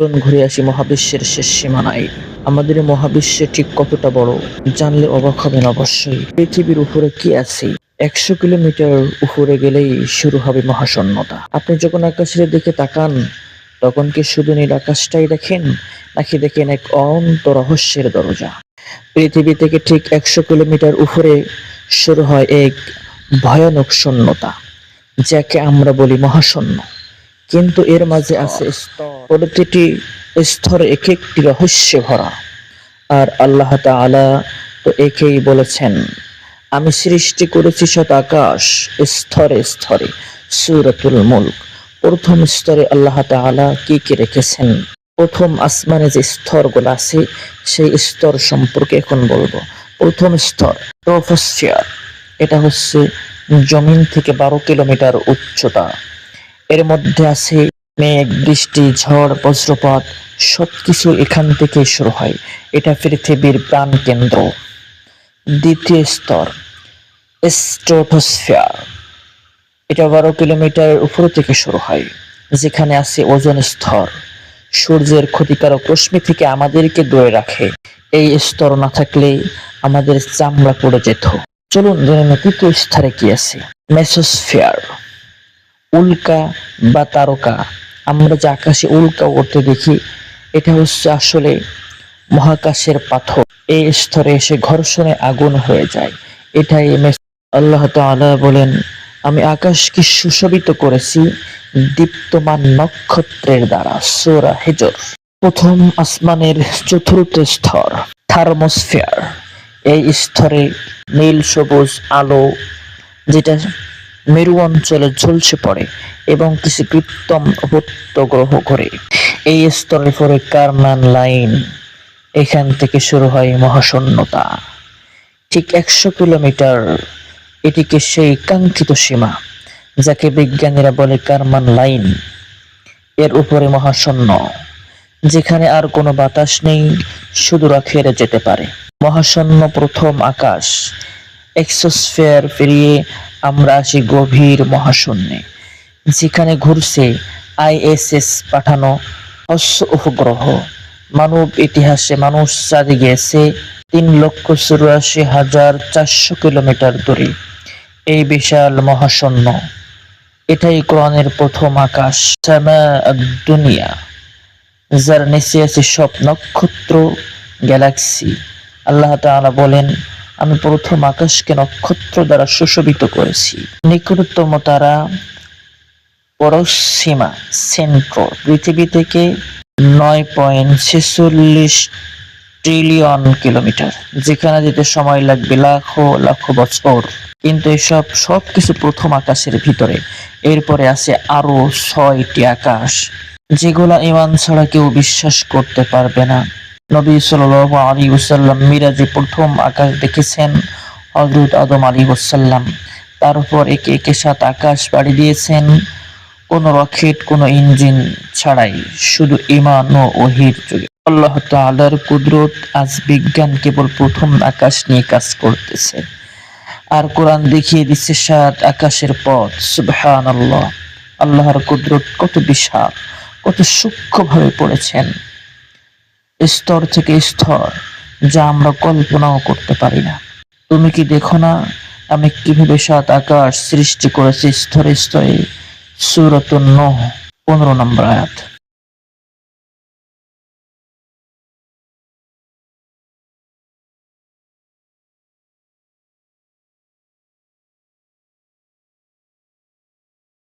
চলুন ঘুরে আসি মহাবিশ্বের শেষ সীমানায়। আমাদের মহাবিশ্বে ঠিক কতটা বড়, জানলে অবাক হবেন অবশ্যই। পৃথিবীর উপরে কি আছে? একশো কিলোমিটার উপরে গেলেই শুরু হবে মহাশূন্যতা। আপনি যখন আকাশের দিকে তাকান, তখন কি শুধু নীল আকাশটাই দেখেন, নাকি দেখেন এক অনন্ত রহস্যের দরজা? পৃথিবী থেকে ঠিক একশো কিলোমিটার উপরে শুরু হয় এক ভয়ানক শূন্যতা, যাকে আমরা বলি মহাশূন্য। কিন্তু এর মাঝে আছে স্তর। প্রতিটি স্তরে এক একটি রহস্যে ভরা। আর আল্লাহ তাআলা তো একেই বলেছেন আমি সৃষ্টি করেছি শত আকাশ স্তরে স্তরে সুরতুল মুলক। প্রথম স্তরে আল্লাহ তাআলা কি কি রেখেছেন? প্রথম আসমানে যে স্তরগুলো আছে সেই স্তর সম্পর্কে এখন বলব। প্রথম স্তর এটা হচ্ছে জমিন থেকে বারো কিলোমিটার উচ্চতা। এর মধ্যে আছে মেঘ, বৃষ্টি, ঝড়, বজ্রপাত, সবকিছু এখান থেকে শুরু হয়। এটা পৃথিবীর প্রাণ কেন্দ্র দ্বিতীয় স্তর, স্ট্রোটোস্ফিয়ার। এটা বারো কিলোমিটার উপর থেকে শুরু হয়, যেখানে আছে ওজন স্তর। সূর্যের ক্ষতিকারক রশ্মি থেকে আমাদেরকে দূরে রাখে। এই স্তর না থাকলে আমাদের চামড়া পড়ে যেত। চলুন জেনে তৃতীয় স্তরে কি আছে। মেসোস্ফিয়ার। উল্কা বা তারকা। আমরা যে আকাশে উল্কা উঠতে দেখি, এটা হচ্ছে আসলে মহাকাশের পাথর। এই স্তরে এসে ঘর্ষণে আগুন হয়ে যায়। এটাই আল্লাহ তাআলা বলেন, আমি আকাশকে সুশোভিত করেছি দীপ্তমান নক্ষত্রের দ্বারা, সোরা হেজর। প্রথম আসমানের চতুর্থ স্তর, থার্মোস্ফিয়ার। এই স্তরে নীল, সবুজ, আলো, যেটা মেরু অঞ্চলে ঝলসে পড়ে এবং কিছু কৃত্রিম উপত্য গ্রহ করে। এই স্তরের পরে কার্মান লাইন। এখান থেকে শুরু হয় মহাশূন্যতা। ঠিক একশো কিলোমিটার। এটিকে সেই কাঙ্ক্ষিত সীমা যাকে বিজ্ঞানীরা বলে কার্মান লাইন। এর উপরে মহাশূন্য, যেখানে আর কোনো বাতাস নেই, শুধু রাখের যেতে পারে। মহাশূন্য প্রথম আকাশ। এক্সোস্ফিয়ার পেরিয়ে আমরা আসি গভীর মহাশূন্যে, যেখানে ঘুরছে আইএসএস পাঠানো অশ্ব উপগ্রহ। মানব ইতিহাসে মানুষ চাঁদে গিয়েছে তিন লক্ষ চুরাশি হাজার চারশো কিলোমিটার দূরে। এই বিশাল মহাশূন্য, এটাই কোরআনের প্রথম আকাশ। দুনিয়া, যার নিচে আছে সব নক্ষত্র, গ্যালাক্সি। আল্লাহ তাআলা বলেন আমি প্রথম আকাশকে নক্ষত্র দ্বারা সুশোভিত করেছি। নিকটতম তারা পরসীমা সেন্ট্র পৃথিবী থেকে নয় পয়েন্ট ছেচল্লিশ ট্রিলিয়ন কিলোমিটার, যেখানে যেতে সময় লাগবে লাখো লাখো বছর। কিন্তু এসব সব কিছু প্রথম আকাশের ভিতরে। এরপরে আছে আরও ছয়টি আকাশ, যেগুলা ইমান ছাড়া কেউ বিশ্বাস করতে পারবে না। নবী সাল্লাল্লাহু আলী ওসাল্লাম মিরাজে প্রথম আকাশ দেখেছেন হজরত আদম আলী ওসাল্লাম তারপর একে একে সাত আকাশ বাড়ি দিয়েছেন। কোনো রকেট, কোনো ইঞ্জিন ছাড়াই, শুধু ইমান ও ওহির যুগে। আল্লাহ তাআলার কুদরত আজ বিজ্ঞান কেবল প্রথম আকাশ নিয়ে কাজ করতেছে। আর কোরআন দেখিয়ে দিচ্ছে সাত আকাশের পথ। সুবহান আল্লাহ আল্লাহর কুদরত কত বিশাল, কত সূক্ষ্মভাবে পড়েছেন। স্তর থেকে স্তর, যা আমরা কল্পনাও করতে পারি না। তুমি কি দেখো না, আমি কীভাবে সাত আকাশ সৃষ্টি করেছি স্তরে স্তরে? সুরত নহ, পনেরো নম্বর আয়াত।